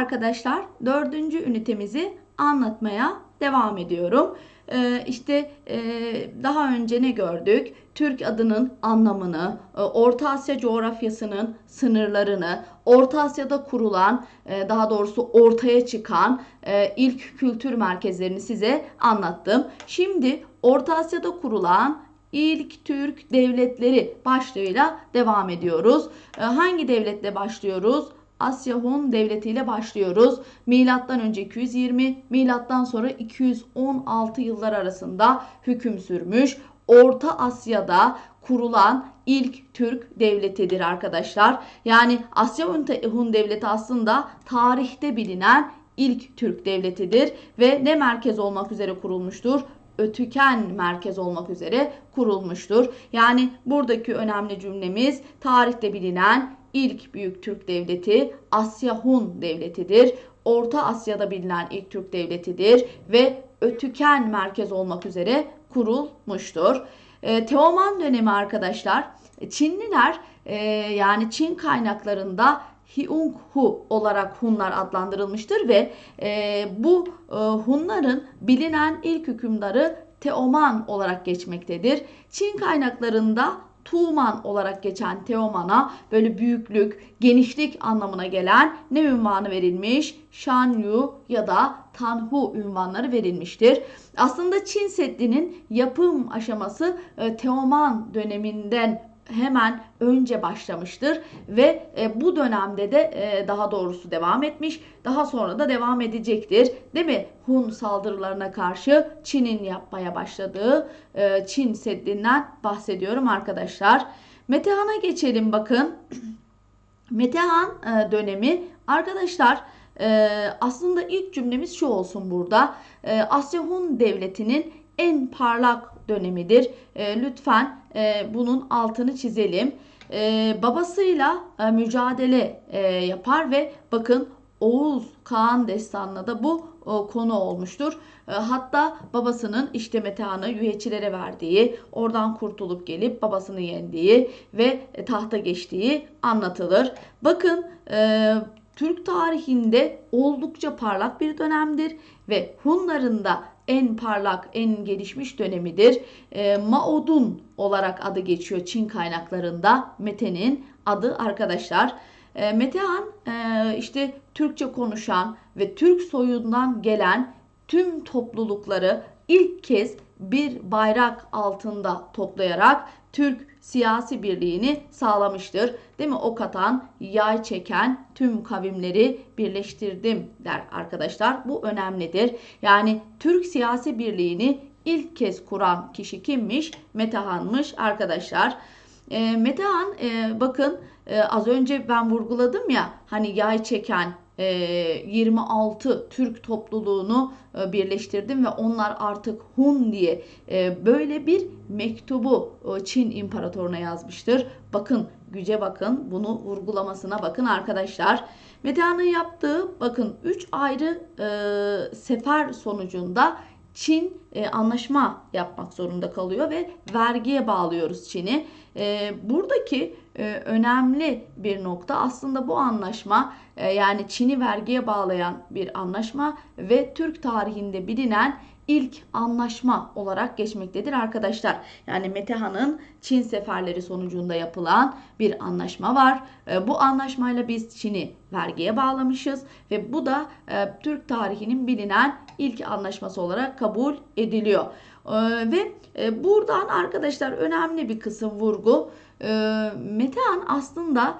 arkadaşlar dördüncü ünitemizi anlatmaya devam ediyorum. Ee, işte e, daha önce ne gördük? Türk adının anlamını, e, Orta Asya coğrafyasının sınırlarını, Orta Asya'da kurulan, e, daha doğrusu ortaya çıkan e, ilk kültür merkezlerini size anlattım. Şimdi Orta Asya'da kurulan İlk Türk devletleri başlığıyla devam ediyoruz. Ee, Hangi devletle başlıyoruz? Asya Hun Devleti ile başlıyoruz. Milattan önce 220, milattan sonra 216 yıllar arasında hüküm sürmüş. Orta Asya'da kurulan ilk Türk devletidir arkadaşlar. Yani Asya Hun Devleti aslında tarihte bilinen ilk Türk devletidir ve ne merkez olmak üzere kurulmuştur? Ötüken merkez olmak üzere kurulmuştur. Yani buradaki önemli cümlemiz tarihte bilinen ilk büyük Türk devleti Asya Hun devletidir. Orta Asya'da bilinen ilk Türk devletidir ve Ötüken merkez olmak üzere kurulmuştur. E, Teoman dönemi arkadaşlar Çinliler e, yani Çin kaynaklarında Hiung Hu olarak Hunlar adlandırılmıştır ve e, bu e, Hunların bilinen ilk hükümdarı Teoman olarak geçmektedir. Çin kaynaklarında Tuğman olarak geçen Teoman'a böyle büyüklük, genişlik anlamına gelen ne ünvanı verilmiş? Shanyu ya da Tanhu ünvanları verilmiştir. Aslında Çin Seddi'nin yapım aşaması e, Teoman döneminden hemen önce başlamıştır ve e, bu dönemde de e, daha doğrusu devam etmiş. Daha sonra da devam edecektir. Değil mi? Hun saldırılarına karşı Çin'in yapmaya başladığı e, Çin Seddi'nden bahsediyorum arkadaşlar. Metehan'a geçelim bakın. Metehan e, dönemi arkadaşlar e, aslında ilk cümlemiz şu olsun burada. E, Asya Hun Devleti'nin en parlak dönemidir. E, lütfen e, bunun altını çizelim. E, babasıyla e, mücadele e, yapar ve bakın Oğuz Kaan destanına da bu e, konu olmuştur. E, hatta babasının işte Metehan'ı yüheçilere verdiği, oradan kurtulup gelip babasını yendiği ve e, tahta geçtiği anlatılır. Bakın e, Türk tarihinde oldukça parlak bir dönemdir ve Hunların da en parlak, en gelişmiş dönemidir. E, Maodun olarak adı geçiyor Çin kaynaklarında. Mete'nin adı arkadaşlar. E, Metehan e, işte Türkçe konuşan ve Türk soyundan gelen tüm toplulukları ilk kez bir bayrak altında toplayarak Türk siyasi birliğini sağlamıştır. Değil mi? Ok atan, yay çeken tüm kavimleri birleştirdim der arkadaşlar. Bu önemlidir. Yani Türk siyasi birliğini ilk kez kuran kişi kimmiş? Metehan'mış arkadaşlar. E, Metehan e, bakın e, az önce ben vurguladım ya hani yay çeken 26 e, Türk topluluğunu e, birleştirdim ve onlar artık Hun diye e, böyle bir mektubu Çin imparatoruna yazmıştır. Bakın güce bakın bunu vurgulamasına bakın arkadaşlar. Metehan'ın yaptığı bakın 3 ayrı sefer sonucunda Çin e, anlaşma yapmak zorunda kalıyor ve vergiye bağlıyoruz Çin'i. E, buradaki e, önemli bir nokta aslında bu anlaşma e, yani Çin'i vergiye bağlayan bir anlaşma ve Türk tarihinde bilinen ilk anlaşma olarak geçmektedir arkadaşlar. Yani Metehan'ın Çin seferleri sonucunda yapılan bir anlaşma var. E, bu anlaşmayla biz Çin'i vergiye bağlamışız ve bu da e, Türk tarihinin bilinen ilk anlaşması olarak kabul ediliyor. E, ve buradan arkadaşlar önemli bir kısım vurgu. Metehan aslında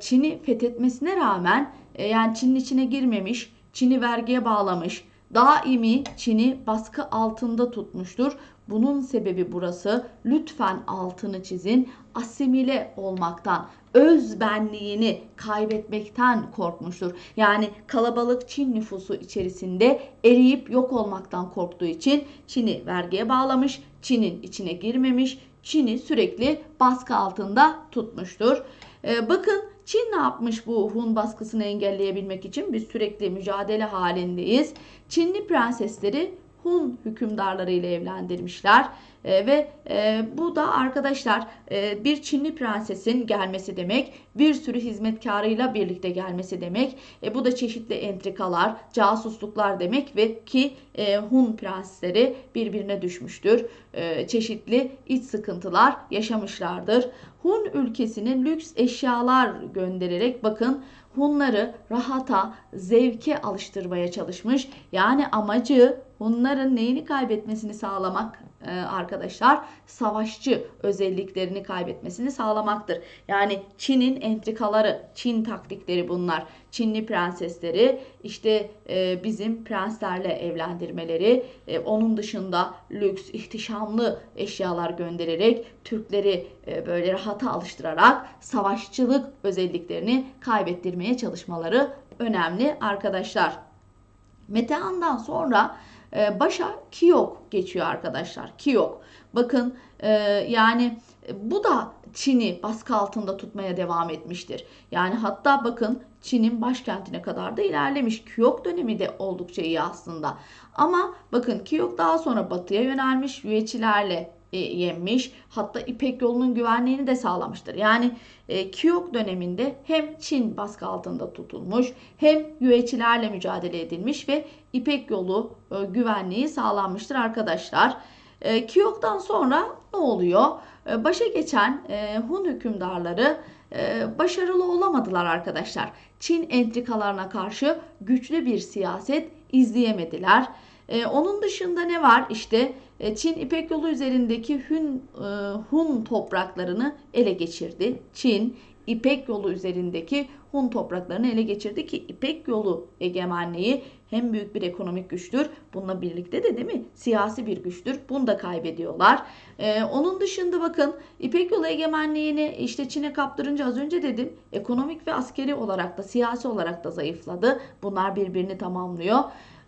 Çin'i fethetmesine rağmen yani Çin'in içine girmemiş, Çin'i vergiye bağlamış, daimi Çin'i baskı altında tutmuştur. Bunun sebebi burası. Lütfen altını çizin. Asimile olmaktan, öz benliğini kaybetmekten korkmuştur. Yani kalabalık Çin nüfusu içerisinde eriyip yok olmaktan korktuğu için Çin'i vergiye bağlamış, Çin'in içine girmemiş, Çin'i sürekli baskı altında tutmuştur. Ee, bakın Çin ne yapmış bu Hun baskısını engelleyebilmek için? Biz sürekli mücadele halindeyiz. Çinli prensesleri Hun hükümdarları ile evlendirmişler. E, ve e, bu da arkadaşlar e, bir Çinli prensesin gelmesi demek. Bir sürü hizmetkarıyla birlikte gelmesi demek. E, bu da çeşitli entrikalar, casusluklar demek ve ki e, Hun prensleri birbirine düşmüştür. E, çeşitli iç sıkıntılar yaşamışlardır. Hun ülkesine lüks eşyalar göndererek bakın Hunları rahata, zevke alıştırmaya çalışmış. Yani amacı Hunların neyini kaybetmesini sağlamak arkadaşlar savaşçı özelliklerini kaybetmesini sağlamaktır. Yani Çin'in entrikaları, Çin taktikleri bunlar. Çinli prensesleri işte e, bizim prenslerle evlendirmeleri, e, onun dışında lüks, ihtişamlı eşyalar göndererek Türkleri e, böyle rahata alıştırarak savaşçılık özelliklerini kaybettirmeye çalışmaları önemli arkadaşlar. Metehan'dan sonra e, başa Kiyok geçiyor arkadaşlar. Kiyok. Bakın e, yani bu da Çin'i baskı altında tutmaya devam etmiştir. Yani hatta bakın Çin'in başkentine kadar da ilerlemiş. Kiyok dönemi de oldukça iyi aslında. Ama bakın Kiyok daha sonra batıya yönelmiş. Yüeçilerle e, yenmiş. Hatta İpek yolunun güvenliğini de sağlamıştır. Yani e, Kiyok döneminde hem Çin baskı altında tutulmuş hem Yüeçilerle mücadele edilmiş ve İpek yolu e, güvenliği sağlanmıştır arkadaşlar. E, Kiyok'tan sonra ne oluyor? E, başa geçen e, Hun hükümdarları e, başarılı olamadılar arkadaşlar. Çin entrikalarına karşı güçlü bir siyaset izleyemediler. E, onun dışında ne var? İşte e, Çin İpek yolu üzerindeki Hun, e, Hun topraklarını ele geçirdi. Çin İpek yolu üzerindeki Hun topraklarını ele geçirdi ki İpek yolu egemenliği hem büyük bir ekonomik güçtür. Bununla birlikte de değil mi? Siyasi bir güçtür. Bunu da kaybediyorlar. Ee, onun dışında bakın İpek yolu egemenliğini işte Çin'e kaptırınca az önce dedim ekonomik ve askeri olarak da siyasi olarak da zayıfladı. Bunlar birbirini tamamlıyor.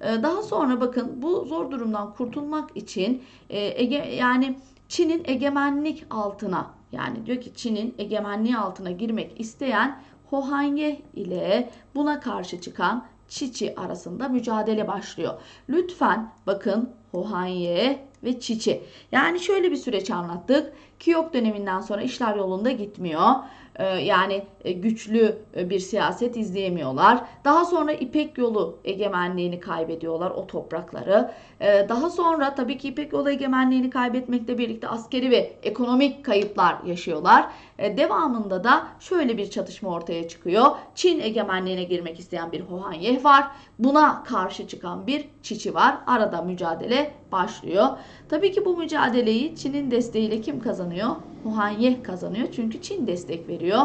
Ee, daha sonra bakın bu zor durumdan kurtulmak için e, ege, yani Çin'in egemenlik altına yani diyor ki Çin'in egemenliği altına girmek isteyen Hohanye ile buna karşı çıkan Çiçi arasında mücadele başlıyor. Lütfen bakın Hohanye ve Çiçi. Yani şöyle bir süreç anlattık. Kiyok döneminden sonra işler yolunda gitmiyor. Ee, yani e, güçlü e, bir siyaset izleyemiyorlar. Daha sonra İpek yolu egemenliğini kaybediyorlar o toprakları. Ee, daha sonra tabii ki İpek yolu egemenliğini kaybetmekle birlikte askeri ve ekonomik kayıplar yaşıyorlar. Ee, devamında da şöyle bir çatışma ortaya çıkıyor. Çin egemenliğine girmek isteyen bir Hohanyeh var. Buna karşı çıkan bir Çiçi var. Arada mücadele başlıyor. Tabii ki bu mücadeleyi Çin'in desteğiyle kim kazanıyor? Huhanye kazanıyor çünkü Çin destek veriyor.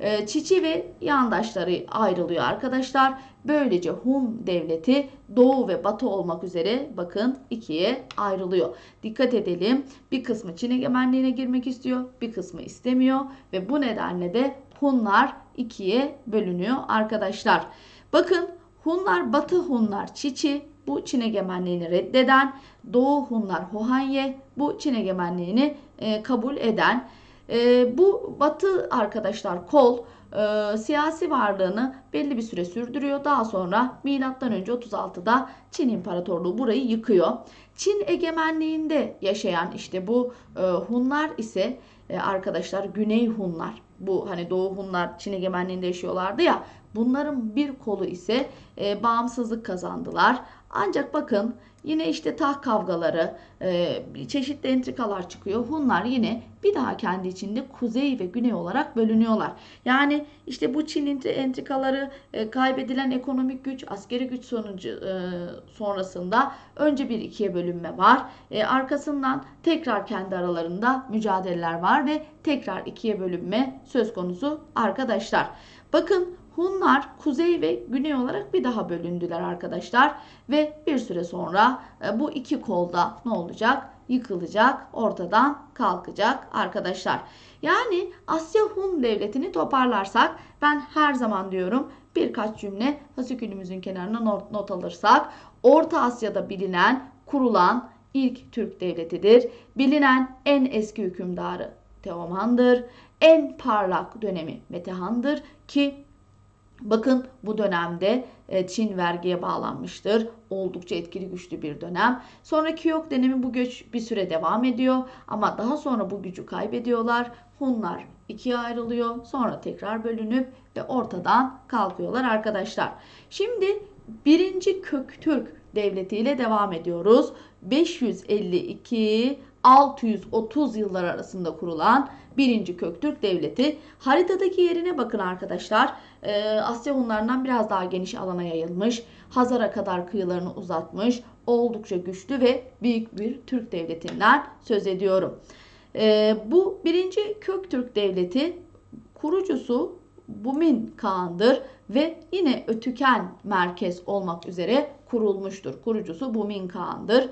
Ee, Çiçi ve yandaşları ayrılıyor arkadaşlar. Böylece Hun devleti doğu ve batı olmak üzere bakın ikiye ayrılıyor. Dikkat edelim bir kısmı Çin egemenliğine girmek istiyor bir kısmı istemiyor ve bu nedenle de Hunlar ikiye bölünüyor arkadaşlar. Bakın Hunlar Batı Hunlar Çiçi bu Çin egemenliğini reddeden, Doğu Hunlar Hohanye bu Çin egemenliğini e, kabul eden. E, bu Batı arkadaşlar kol e, siyasi varlığını belli bir süre sürdürüyor. Daha sonra milattan önce 36'da Çin İmparatorluğu burayı yıkıyor. Çin egemenliğinde yaşayan işte bu e, Hunlar ise e, arkadaşlar Güney Hunlar. Bu hani Doğu Hunlar Çin egemenliğinde yaşıyorlardı ya. Bunların bir kolu ise e, bağımsızlık kazandılar. Ancak bakın yine işte taht kavgaları, e, çeşitli entrikalar çıkıyor. Hunlar yine bir daha kendi içinde kuzey ve güney olarak bölünüyorlar. Yani işte bu Çin entrikaları e, kaybedilen ekonomik güç, askeri güç sonucu e, sonrasında önce bir ikiye bölünme var. E, arkasından tekrar kendi aralarında mücadeleler var ve tekrar ikiye bölünme söz konusu arkadaşlar. Bakın Hunlar kuzey ve güney olarak bir daha bölündüler arkadaşlar. Ve bir süre sonra e, bu iki kolda ne olacak? Yıkılacak, ortadan kalkacak arkadaşlar. Yani Asya Hun devletini toparlarsak ben her zaman diyorum birkaç cümle fasikülümüzün kenarına not, not alırsak Orta Asya'da bilinen, kurulan ilk Türk devletidir. Bilinen en eski hükümdarı Teoman'dır. En parlak dönemi Metehan'dır ki Bakın bu dönemde e, Çin vergiye bağlanmıştır. Oldukça etkili güçlü bir dönem. Sonra Kiyok dönemi bu göç bir süre devam ediyor ama daha sonra bu gücü kaybediyorlar. Hunlar ikiye ayrılıyor. Sonra tekrar bölünüp ve ortadan kalkıyorlar arkadaşlar. Şimdi birinci Köktürk devleti ile devam ediyoruz. 552 630 yıllar arasında kurulan birinci Köktürk Devleti. Haritadaki yerine bakın arkadaşlar. Ee, Asya Hunlarından biraz daha geniş alana yayılmış. Hazar'a kadar kıyılarını uzatmış. Oldukça güçlü ve büyük bir Türk devletinden söz ediyorum. Ee, bu birinci Köktürk Devleti kurucusu Bumin Kağan'dır ve yine Ötüken merkez olmak üzere kurulmuştur. Kurucusu Bumin Kağan'dır.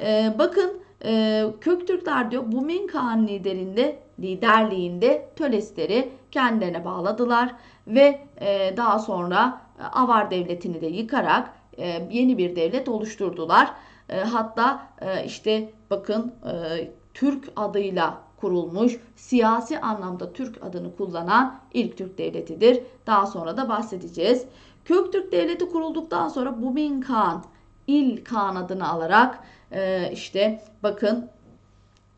Ee, bakın e, Köktürkler diyor Bumin Kağan liderinde liderliğinde Tölesleri kendilerine bağladılar ve e, daha sonra e, Avar devletini de yıkarak e, yeni bir devlet oluşturdular. E, hatta e, işte bakın e, Türk adıyla kurulmuş, siyasi anlamda Türk adını kullanan ilk Türk devletidir. Daha sonra da bahsedeceğiz. Köktürk devleti kurulduktan sonra Bumin Kağan, İl Kağan adını alarak e, işte bakın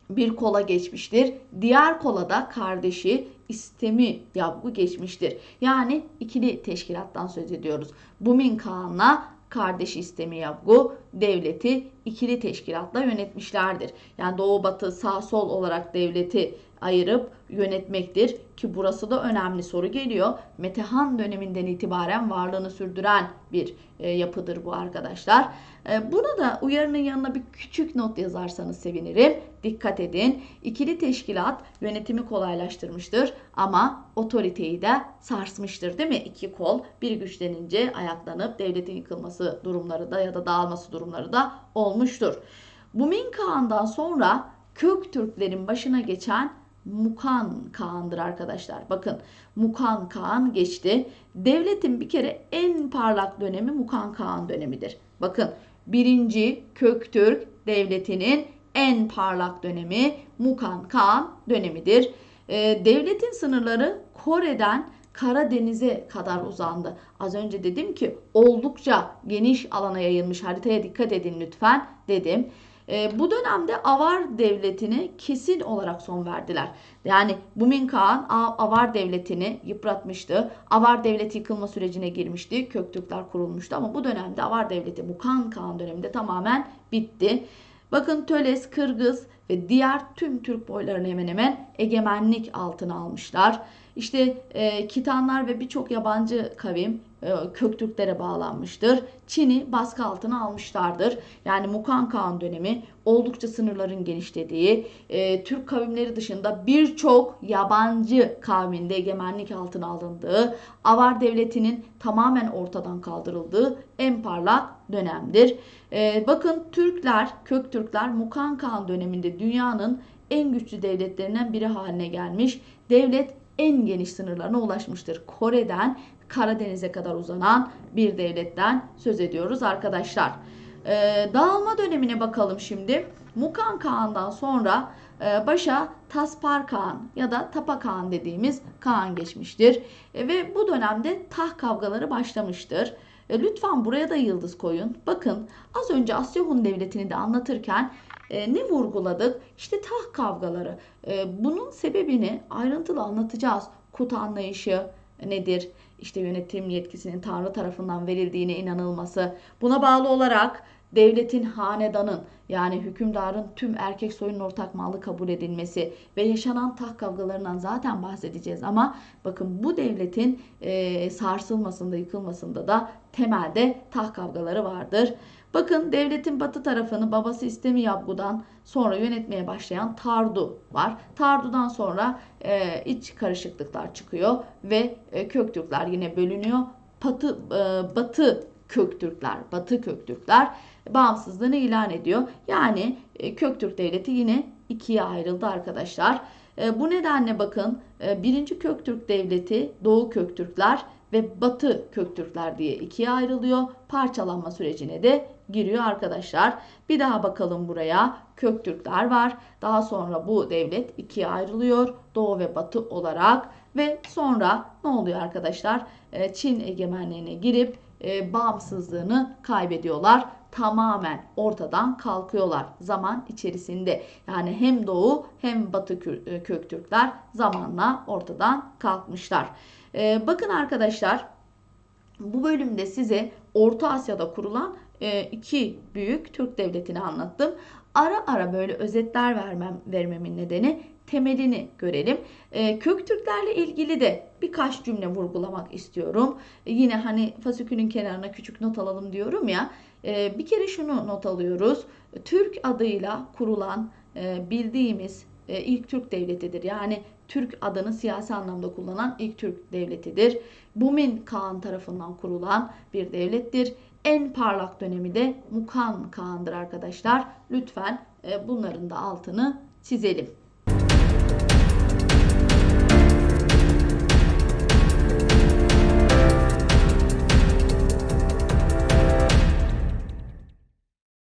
bir kola geçmiştir. Diğer kola da kardeşi istemi yapgı geçmiştir. Yani ikili teşkilattan söz ediyoruz. Bumin Kağan'la kardeşi istemi yapgı devleti ikili teşkilatla yönetmişlerdir. Yani doğu batı sağ sol olarak devleti ayırıp yönetmektir ki burası da önemli soru geliyor. Metehan döneminden itibaren varlığını sürdüren bir e, yapıdır bu arkadaşlar. E, buna da uyarının yanına bir küçük not yazarsanız sevinirim. Dikkat edin. İkili teşkilat yönetimi kolaylaştırmıştır ama otoriteyi de sarsmıştır değil mi? İki kol bir güçlenince ayaklanıp devletin yıkılması durumları da ya da dağılması durumları da olmuştur. Bumin Kağan'dan sonra Köktürklerin başına geçen Mukan Kağan'dır arkadaşlar. Bakın Mukan Kağan geçti. Devletin bir kere en parlak dönemi Mukan Kağan dönemidir. Bakın birinci Köktürk devletinin en parlak dönemi Mukan Kağan dönemidir. Ee, devletin sınırları Kore'den Karadeniz'e kadar uzandı. Az önce dedim ki oldukça geniş alana yayılmış. Haritaya dikkat edin lütfen dedim. E, bu dönemde Avar devletine kesin olarak son verdiler. Yani Bumin Kağan Avar devletini yıpratmıştı. Avar devleti yıkılma sürecine girmişti. Köktürkler kurulmuştu ama bu dönemde Avar devleti Mukan Kağan döneminde tamamen bitti. Bakın Töles, Kırgız ve diğer tüm Türk boylarını hemen hemen egemenlik altına almışlar. İşte e, Kitanlar ve birçok yabancı kavim e, Köktürklere bağlanmıştır. Çin'i baskı altına almışlardır. Yani Mukan Kağan dönemi oldukça sınırların genişlediği, e, Türk kavimleri dışında birçok yabancı kavminde egemenlik altına alındığı, Avar devletinin tamamen ortadan kaldırıldığı en parlak dönemdir. E, bakın Türkler, Köktürkler Mukan Kağan döneminde dünyanın en güçlü devletlerinden biri haline gelmiş. Devlet en geniş sınırlarına ulaşmıştır. Kore'den Karadeniz'e kadar uzanan bir devletten söz ediyoruz arkadaşlar. Ee, dağılma dönemine bakalım şimdi. Mukan Kağan'dan sonra e, başa Taspar Kağan ya da Tapa Kağan dediğimiz Kağan geçmiştir. E, ve bu dönemde taht kavgaları başlamıştır. E, lütfen buraya da yıldız koyun. Bakın az önce Asya Hun Devleti'ni de anlatırken e, ne vurguladık? İşte taht kavgaları. E, bunun sebebini ayrıntılı anlatacağız. Kut anlayışı nedir? İşte yönetim yetkisinin Tanrı tarafından verildiğine inanılması. Buna bağlı olarak devletin hanedanın yani hükümdarın tüm erkek soyunun ortak malı kabul edilmesi ve yaşanan taht kavgalarından zaten bahsedeceğiz ama bakın bu devletin e, sarsılmasında yıkılmasında da temelde taht kavgaları vardır. Bakın devletin batı tarafını babası İstemi Yabgu'dan sonra yönetmeye başlayan Tardu var. Tardu'dan sonra e, iç karışıklıklar çıkıyor ve e, Köktürkler yine bölünüyor. Batı, e, batı Köktürkler, Batı Köktürkler bağımsızlığını ilan ediyor. Yani e, Köktürk Devleti yine ikiye ayrıldı arkadaşlar. E, bu nedenle bakın e, birinci Köktürk Devleti Doğu Köktürkler ve Batı Köktürkler diye ikiye ayrılıyor. Parçalanma sürecine de giriyor arkadaşlar. Bir daha bakalım buraya. Köktürkler var. Daha sonra bu devlet ikiye ayrılıyor. Doğu ve Batı olarak ve sonra ne oluyor arkadaşlar? Çin egemenliğine girip bağımsızlığını kaybediyorlar. Tamamen ortadan kalkıyorlar zaman içerisinde. Yani hem Doğu hem Batı Kür- e, Köktürkler zamanla ortadan kalkmışlar. E, bakın arkadaşlar bu bölümde size Orta Asya'da kurulan e, iki büyük Türk devletini anlattım. Ara ara böyle özetler vermem vermemin nedeni temelini görelim. E, Köktürklerle ilgili de birkaç cümle vurgulamak istiyorum. E, yine hani fasikülün kenarına küçük not alalım diyorum ya. E, bir kere şunu not alıyoruz. Türk adıyla kurulan e, bildiğimiz e, ilk Türk devletidir. Yani Türk adını siyasi anlamda kullanan ilk Türk devletidir. Bumin Kağan tarafından kurulan bir devlettir. En parlak dönemi de Mukan Kağan'dır arkadaşlar. Lütfen e, bunların da altını çizelim.